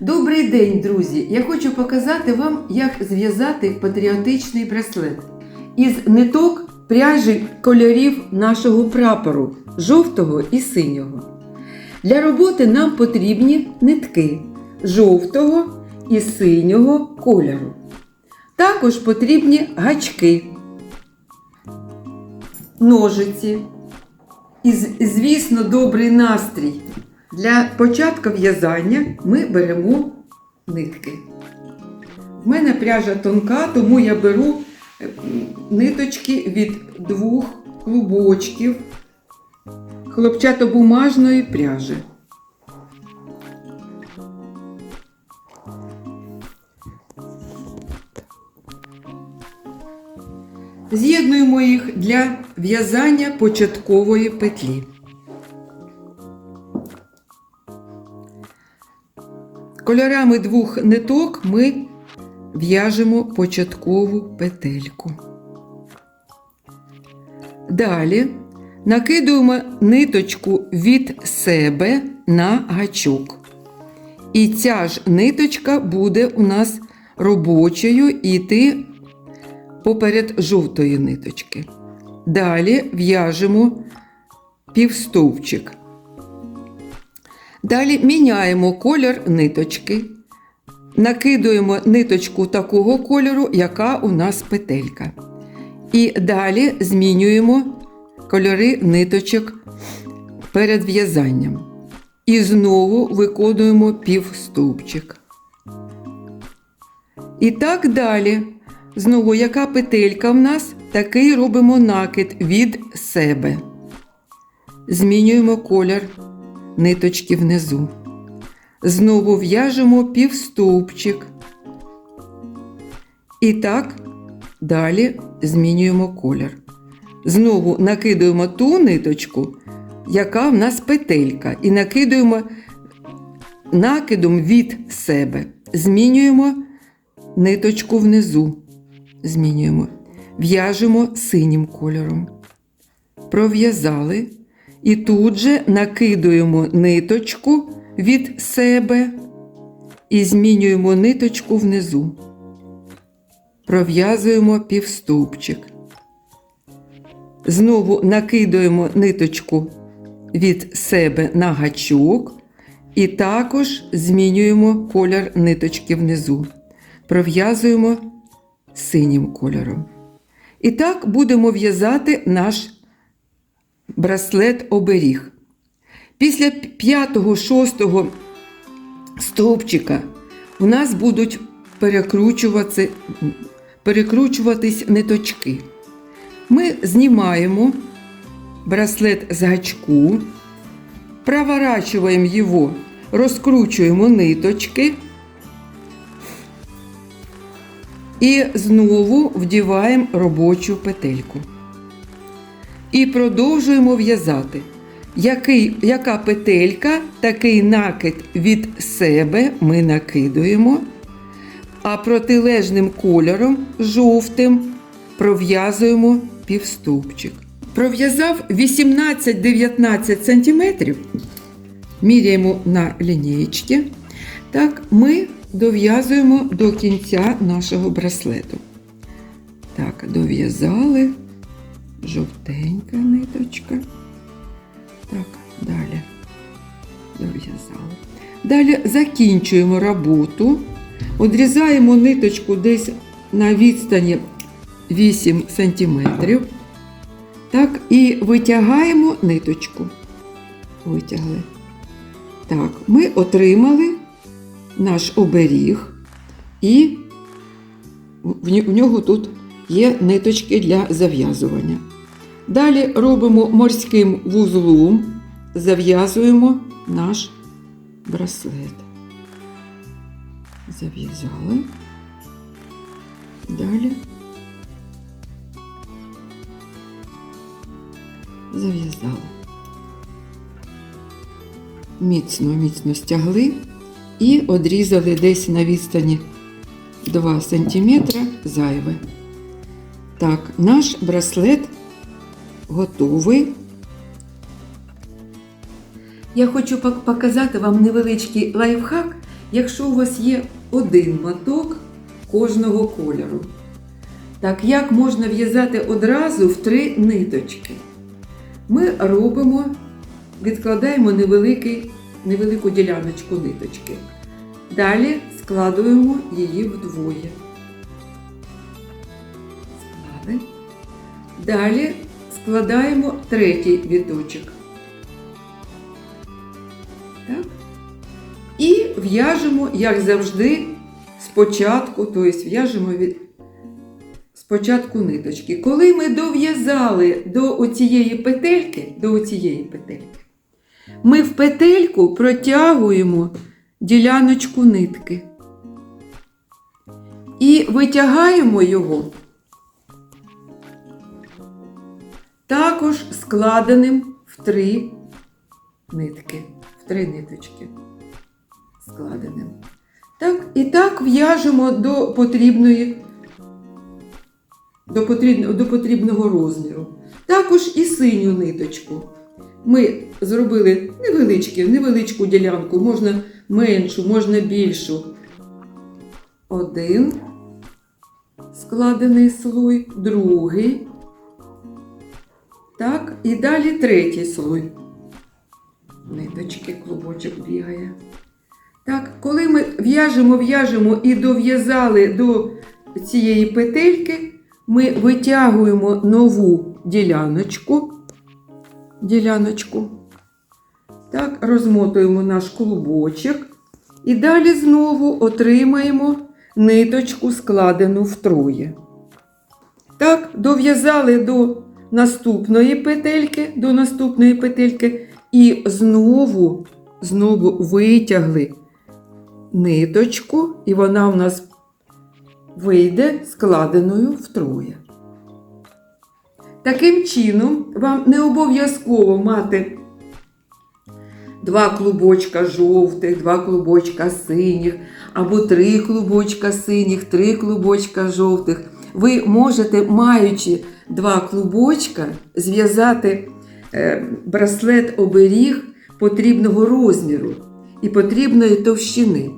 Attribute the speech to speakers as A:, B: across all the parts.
A: Добрий день, друзі! Я хочу показати вам, як зв'язати патріотичний браслет із ниток пряжі кольорів нашого прапору жовтого і синього. Для роботи нам потрібні нитки жовтого і синього кольору. Також потрібні гачки, ножиці і, звісно, добрий настрій. Для початку в'язання ми беремо нитки. В мене пряжа тонка, тому я беру ниточки від двох клубочків хлопчатобумажної пряжі. З'єднуємо їх для в'язання початкової петлі. Кольорами двох ниток ми в'яжемо початкову петельку. Далі накидуємо ниточку від себе на гачок. І ця ж ниточка буде у нас робочою йти поперед жовтої ниточки. Далі в'яжемо півстовпчик. Далі міняємо колір ниточки, накидуємо ниточку такого кольору, яка у нас петелька. І далі змінюємо кольори ниточок перед в'язанням. І знову виконуємо півстовпчик. І так далі. Знову, яка петелька в нас, такий робимо накид від себе. Змінюємо колір ниточки внизу. Знову в'яжемо півстовпчик. І так далі змінюємо колір. Знову накидуємо ту ниточку, яка в нас петелька, і накидуємо накидом від себе. Змінюємо ниточку внизу. Змінюємо. В'яжемо синім кольором. Пров'язали. І тут же накидуємо ниточку від себе і змінюємо ниточку внизу. Пров'язуємо півстовпчик. Знову накидуємо ниточку від себе на гачок і також змінюємо колір ниточки внизу. Пров'язуємо синім кольором. І так будемо в'язати наш браслет оберіг. Після 5-6 стовпчика у нас будуть перекручуватися, перекручуватись ниточки. Ми знімаємо браслет з гачку, проворачуємо його, розкручуємо ниточки і знову вдіваємо робочу петельку. І продовжуємо в'язати. Який, яка петелька, такий накид від себе ми накидуємо, а протилежним кольором жовтим пров'язуємо півстовпчик. Пров'язав 18-19 см, міряємо на лінієчки. Так, ми дов'язуємо до кінця нашого браслету. Так, дов'язали жовтенька ниточка. Так, далі дов'язали. Далі закінчуємо роботу, одрізаємо ниточку десь на відстані 8 см. Так, і витягаємо ниточку. Витягли. Так, ми отримали наш оберіг, і в нього тут є ниточки для зав'язування. Далі робимо морським вузлом, зав'язуємо наш браслет. Зав'язали. Далі зав'язали. Міцно, міцно стягли і одрізали десь на відстані 2 см зайве. Так, наш браслет готовий. Я хочу показати вам невеличкий лайфхак, якщо у вас є один моток кожного кольору. Так як можна в'язати одразу в три ниточки? Ми робимо, відкладаємо невелику діляночку ниточки. Далі складуємо її вдвоє. Склали. Далі складаємо третій віточок. Так. І в'яжемо, як завжди, спочатку, тобто в'яжемо від спочатку ниточки. Коли ми дов'язали до оцієї петельки, до оцієї петельки, ми в петельку протягуємо діляночку нитки і витягаємо його також складеним в три нитки, в три ниточки. Складеним. Так, і так в'яжемо до потрібної до, потрібного, до потрібного розміру. Також і синю ниточку. Ми зробили невеличкі, невеличку ділянку, можна меншу, можна більшу. Один складений слой, другий. Так, і далі третій слой. Ниточки, клубочок бігає. Так, коли ми в'яжемо, в'яжемо і дов'язали до цієї петельки, ми витягуємо нову діляночку. Діляночку. Так, розмотуємо наш клубочок. І далі знову отримаємо ниточку, складену втроє. Так, дов'язали до наступної петельки, до наступної петельки, і знову, знову витягли ниточку, і вона у нас вийде складеною втроє. Таким чином, вам не обов'язково мати два клубочка жовтих, два клубочка синіх, або три клубочка синіх, три клубочка жовтих. Ви можете, маючи два клубочка, зв'язати е, браслет оберіг потрібного розміру і потрібної товщини.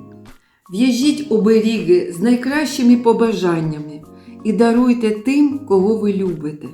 A: В'яжіть оберіги з найкращими побажаннями і даруйте тим, кого ви любите.